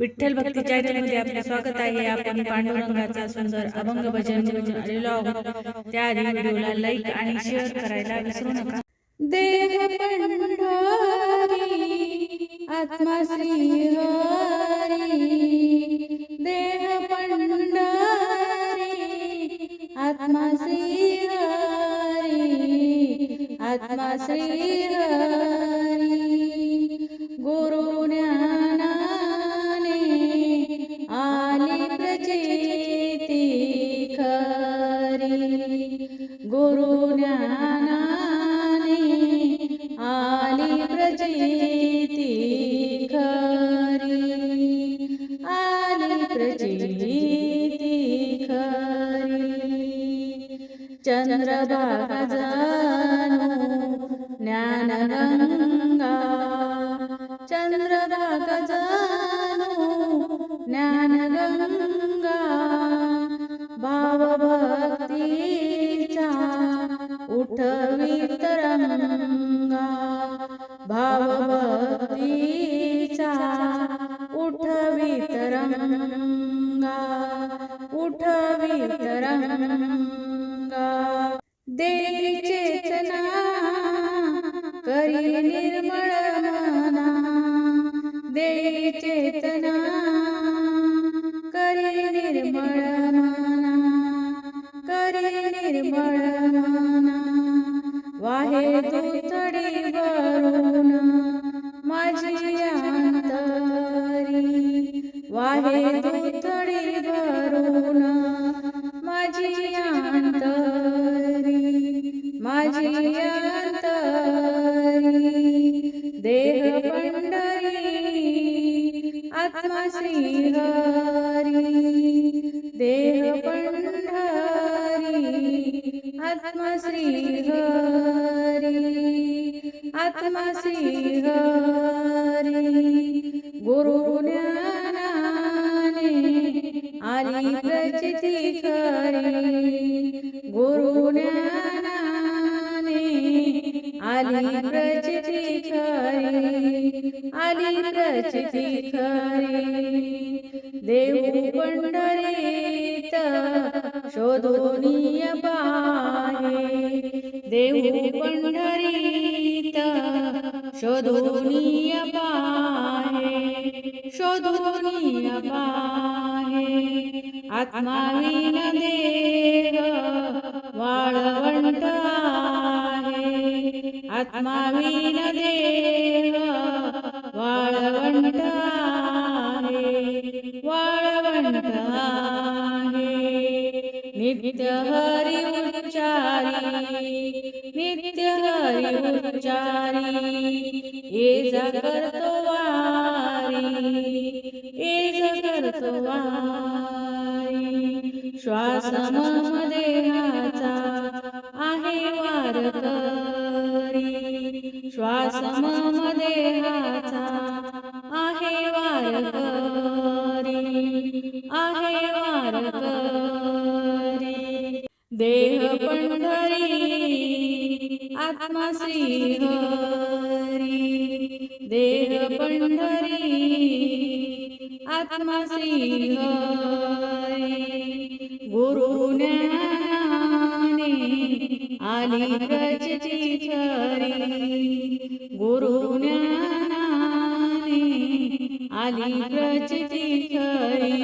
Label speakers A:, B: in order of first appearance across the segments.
A: विठ्ठल भक्ती चॅनलमध्ये आपले स्वागत आहे आपण पांडुरंगाचा सुंदर अभंग भजन आलेलो आहोत. त्याआधी व्हिडिओला लाईक आणि शेअर करायला विसरू नका.
B: देह पंढरी आत्मा श्री हरी. देह पंढरी आत्मा श्री हरी. आत्मा श्री हरी. चंद्रभागा ज्ञानगंगा. चंद्रभागा ज्ञानगंगा. भावभक्तीचा उठवित रंगा भावभक्तीचा उठवित रंगा उठवित रंगा देवी चेतना करी निर्मळ मना देवी चेतना करी निर्मळ मना करी निर्मळ मना वाहे दुथडी वरून आत्मा श्री हरी देह पंढरी आत्मा श्री हरी आत्मा श्री हरी गुरु ज्ञानाने आली प्रचिती खरी गुरु ज्ञानाने आली प्रचिती खरी आली प्रचिती खरी शोधोनीय पाहे. देऊ पंढरीत शोधुनीय पाहे. शोधुनीय पाहे. आत्मावीन देह वाळवंट आहे. आत्मावीन देह वाळवंट नित्य हरी उच्चारी नित्य हरी उच्चारी ये जा करतो वारी ये जा वारी. श्वास आत्मा श्री हरी देह पंढरी आत्मा श्री हरी गुरु ज्ञानाने आली गजची छरी. गुरु ज्ञानाने आली गजची खरी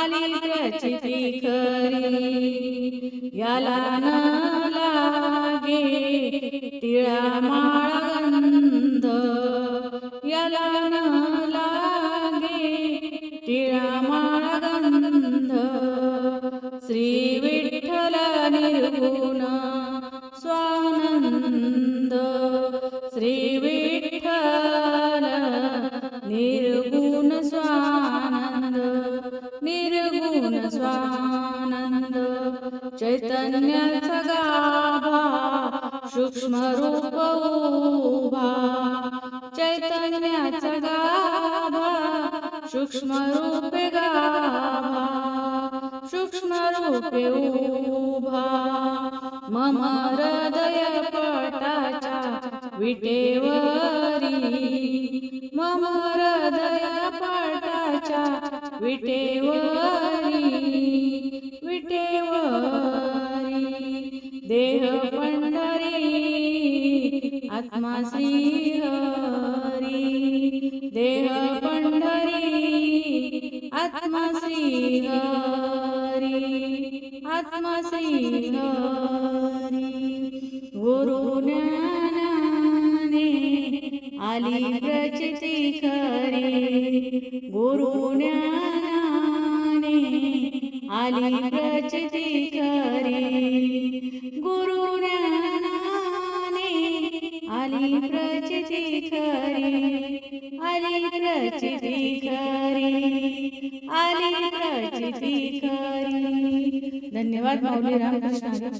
B: आली गजची खरी याला ना याला न लागे टिळा माळगंध. श्री विठ्ठल निर्गुण स्वानंद. श्री विठ्ठल निर्गुण स्वानंद. निर्गुण स्वानंद. चैतन्याचा गाभा सूक्ष्म रूप उभा. चैतन्याचा गाभा सूक्ष्म रूपे गाभा सूक्ष्म रूपे उभा। मम हृदय पटाच्या विटेवरी। मम हृदय पटाच्या विटेवरी। विटेवरी। देह पंढरी। आत्मा श्री हरी देह पंढरी आत्मा श्री हरी आत्मा श्री हरी. गुरु ज्ञानाने आली प्रचिती खरी. गुरु ज्ञानाने आली प्रचिती खरी. गुरु आली प्रचिती खरी आली प्रचिती खरी आली प्रचिती खरी धन्यवाद माऊली रामकृष्ण हरी.